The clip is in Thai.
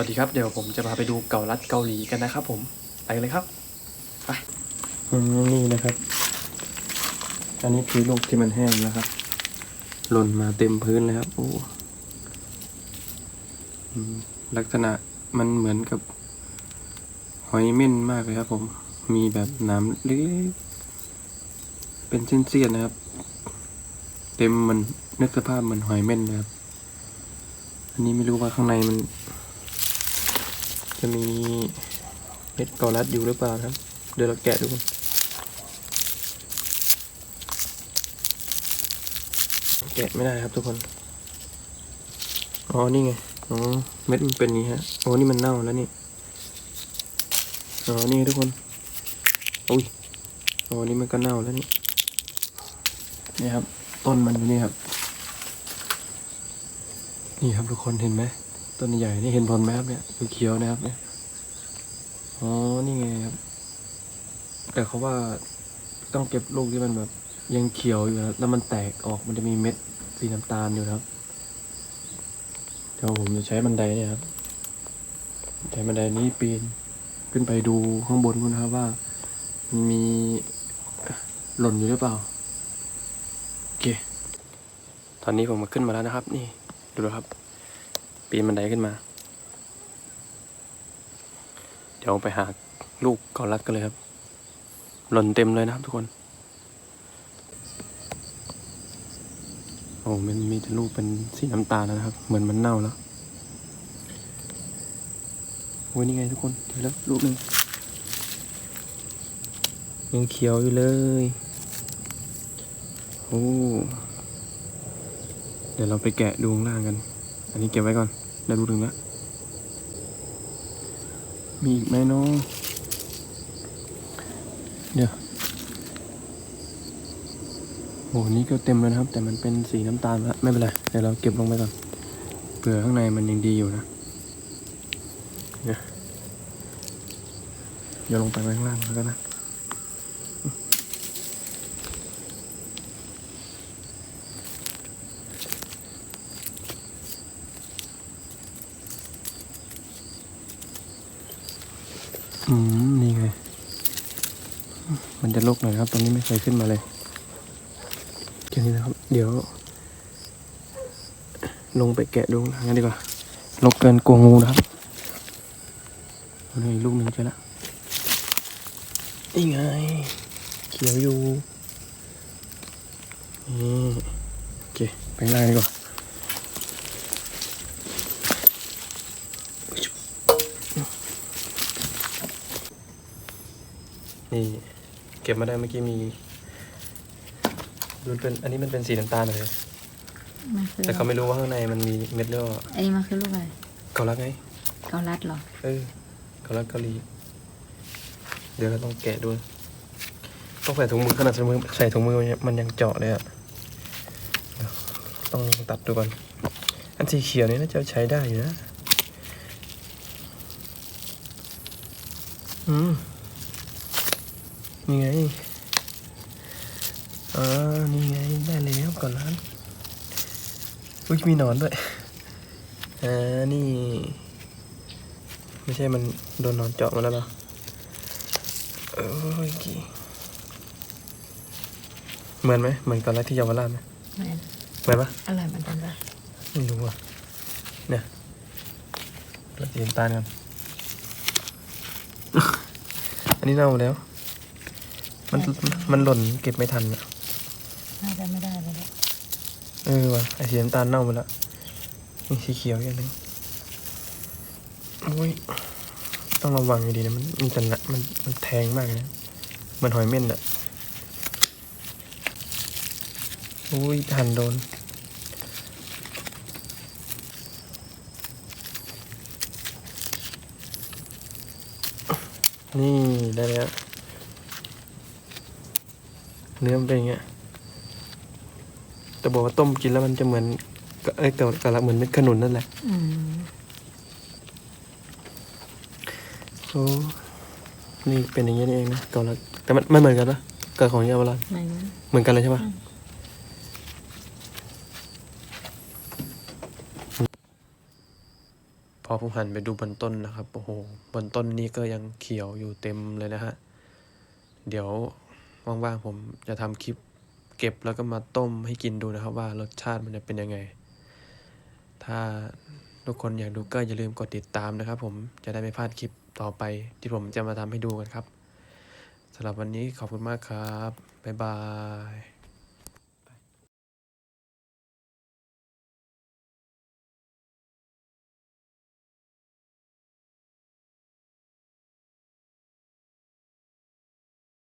วัสดีครับเดี๋ยวผมจะพาไปดูเกาลัดเกาหลีกันนะครับผมไปเลยครับไปนี่นะครับ อันนี้คือลูกที่มันแห้งนะครับ หล่นมาเต็มพื้นเลยครับโอ้ลักษณะมันเหมือนกับหอยเม่นมากเลยครับ ผม มีแบบหน้ำเล็กๆเป็นเส้นๆนะครับ เต็มมันนึกสภาพเหมือนหอยเม่นเลยครับ อันนี้ไม่รู้ว่าข้างในมัน จะมีเม็ดกาลัดอยู่หรือเปล่าครับ เดี๋ยวเราแกะดูกันแกะไม่ได้ครับทุกคน อ๋อ นี่ไง อ๋อ เม็ดมันเป็นนี้ฮะโอ้นี่มันเน่าแล้วนี่ อ๋อ นี่ทุกคนอุ้ย อ๋อ นี่มันก็เน่าแล้วนี่ นี่ครับ ต้นมันอยู่นี่ครับ นี่ครับทุกคนเห็นไหม ต้นใหญ่นี่เห็นผลไหมครับเนี่ยเขียวๆนะครับเนี่ยอ๋อนี่ไงครับ แต่เขาว่าต้องเก็บลูกที่มันแบบยังเขียวอยู่นะแล้วมันแตกออกมันจะมีเม็ดสีน้ำตาลอยู่นะครับเดี๋ยวผมจะใช้บันไดเนี่ยครับใช้บันไดนี้ปีนขึ้นไปดูข้างบนนู้นนะครับว่ามันมีหล่นอยู่หรือเปล่าโอเค ตอนนี้ผมมาขึ้นมาแล้วนะครับ นี่ดูนะครับ ปีนบันไดขึ้นมา เดี๋ยวไปหาลูกกอลัดกันเลยครับ หล่นเต็มเลยนะครับทุกคน โอ้มันมีแต่ลูกเป็นสีน้ำตาลแล้วนะครับ เหมือนมันเน่าแล้วโอ้ยนี่ไงทุกคนเจอแล้วลูกหนึ่งยังเขียวอยู่เลยโอ้เดี๋ยวเราไปแกะดูข้างล่างกัน นนี้เก็บไว้ก่อน ได้รู้ถึงแล้ว มีอีกไหมเนาะเดี๋ยวโอ้นี่ก็เต็มแล้วนะครับ แต่มันเป็นสีน้ำตาลแล้วไม่เป็นไรเดี๋ยวเราเก็บลงไปก่อนเผื่อข้างในมันยังดีอยู่นะเนี่ยโยนลงไปข้างล่างแล้วกันนะ อืมนี่ไง มันจะลกหน่อยครับ ตรงนี้ไม่เคยขึ้นมาเลยแค่นี้นะครับ เดี๋ยว ลงไปแกะดูข้างล่างกันดีกว่า ลกเกินกลัวงูนะครับนี่ลูกหนึ่งเจอแล้วนี่ไง เขียวอยู่นี่โอเค ไปล่างดีกว่า นี่เก็บมาได้เมื่อกี้มีดูเป็นอันนี้มันเป็นสีน้ำตาลเลย มันคือแต่เขาไม่รู้ว่าข้างในมันมีเม็ดเลือดอันนี้มันคือลูกอะไรเกาลัดไงเกาลัดเหรอ เออเกาลัดเกาหลี เดี๋ยวเราต้องแกะดูต้องใส่ถุงมือขนาดใส่ถุงมือใส่ถุงมือมันยังเจาะเลยอะเดี๋ยวต้องตัดดูก่อนอันสีเขียวนี่น่าจะใช้ได้อยู่นะ อืม นี่ไง อ่า นี่ไง ได้แล้วก่อนร้าน อุ้ยมีหนอนด้วยอ่านี่ ไม่ใช่มันโดนหนอนเจาะมาแล้วเหรอเออกี่เหมือนไหมเหมือนกับอะไรที่เยาวราชไหมแม่นเหมือนปะอร่อยเหมือนกันปะไม่รู้อะเนี่ยเราสีน้ำตาลกันอันนี้เน่าแล้ว มันมันหล่นเก็บไม่ทันอะน่าจะไม่ได้เลยแหละ เออว่ะไอสีน้ำตาลเน่าหมดแล้วนี่สีเขียวอย่างนึงโอ้ยต้องระวังดีนะมันมันจะหนะมันมันแทงมากนะมันหอยเม่นอะโอ้ยหันโดนนี่ได้แล้วเนื้อเป็นอย่างเงี้ย แต่บอกว่าต้มกินแล้วมันจะเหมือนก็เอ้ยแต่กะละเหมือนเม็ดขนุนนั่นแหละอืมโอ้นี่เป็นอย่างนี้นี่เองนะเกาลัดแต่มันไม่เหมือนกันนะกับของเยาวราชไม่นะเหมือนกันเลยใช่ปะพพอผมหันไปดูบนต้นนะครับโอ้โหบนต้นนี้ก็ยังเขียวอยู่เต็มเลยนะฮะ เดี๋ยวว่างๆผมจะทำคลิป เก็บแล้วก็มาต้มให้กินดูนะครับ ว่ารสชาติมันจะเป็นยังไง ถ้าทุกคนอยากดูก็อย่าลืมกดติดตามนะครับ ผมจะได้ไม่พลาดคลิปต่อไป ที่ผมจะมาทำให้ดูกันครับสำหรับวันนี้ขอบคุณมากครับ บ๊ายบาย